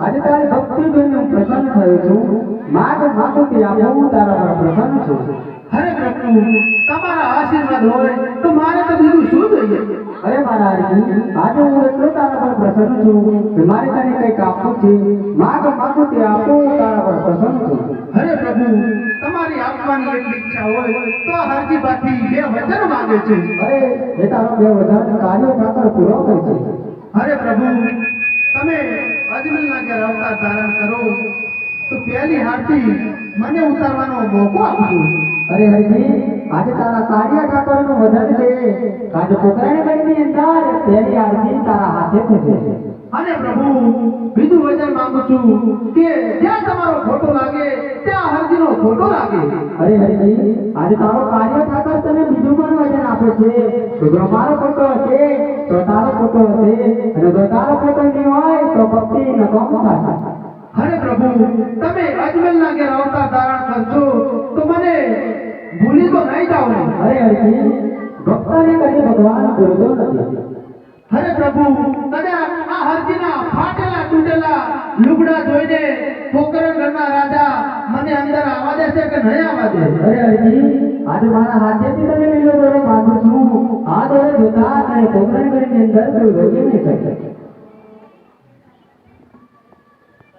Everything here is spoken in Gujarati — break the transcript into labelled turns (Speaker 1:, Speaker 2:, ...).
Speaker 1: આજે તારી ભક્તિ જોઈને હું પ્રસન્ન થયો છું. માગ માગું તે આપું હું તારા પર પ્રસન્ન છું.
Speaker 2: હરે પ્રભુ તમારા આશીર્વાદ હોય તો મારે તો બીજું શું જોઈએ?
Speaker 1: અરે મારા હરજી આજે હું એટલો તારા પર પ્રસન્ન છું કે મારે તને કંઈક આપવું છે. માગ માગું તે આપું હું તારા પર પ્રસન્ન છું.
Speaker 2: હરે પ્રભુ તમારી આપવાની એટલી ઈચ્છા હોય તો હરજી હરજીભાથી બે વચન માંગે છે.
Speaker 1: અરે એ તારો બે વધારે કાર્યો ઠાકર પૂરો કરે છે.
Speaker 2: હરે પ્રભુ તમે અજમલના ઘેર અવતાર ધારણ કરો તો પહેલી હાથથી મને ઉતારવાનો મોકો આપજો
Speaker 1: અરે હરિજી આજે તારા કાર્ય ઠાકરનું વજન છે. આજે પોકરાણી ગઢની અંદર પહેલી આરતી તારા હાથે થશે.
Speaker 2: અને પ્રભુ બીજું વચન માંગુ છું કે જ્યાં તમારો ખોટો લાગે ત્યાં હરજીનો ખોટો લાગે
Speaker 1: અરે હરજી આજે તારો કાર્ય ઠાકર તને બીજું પણ વચન આપે છે. જો મારો ખોટો હશે તો તારો ખોટો હશે. અને જો તારો ખોટો નહીં હોય તો ભક્તિ નકામ થાય.
Speaker 2: હરે પ્રભુ, તમે અજમેરના ઘેર અવતાર ધારણ કરશો તો મને ભૂલી તો નહીં જાઓ ને.
Speaker 1: અરે હરે ભક્તને કરી ભગવાન ભૂલતો નથી.
Speaker 2: હરે પ્રભુ તને આ હરજીના ફાટેલા તૂટેલા લુગડા જોઈને પોકરણ ઘરના રાજા દેશે કે નહીં આવવા દે
Speaker 1: અરે હરજી આજે મારા હાથેથી તમે લીલો દોરો બાંધું છું. આ દોરો જોતા અને પોકરાણી કરીને અંદર કોઈ રોકી નહીં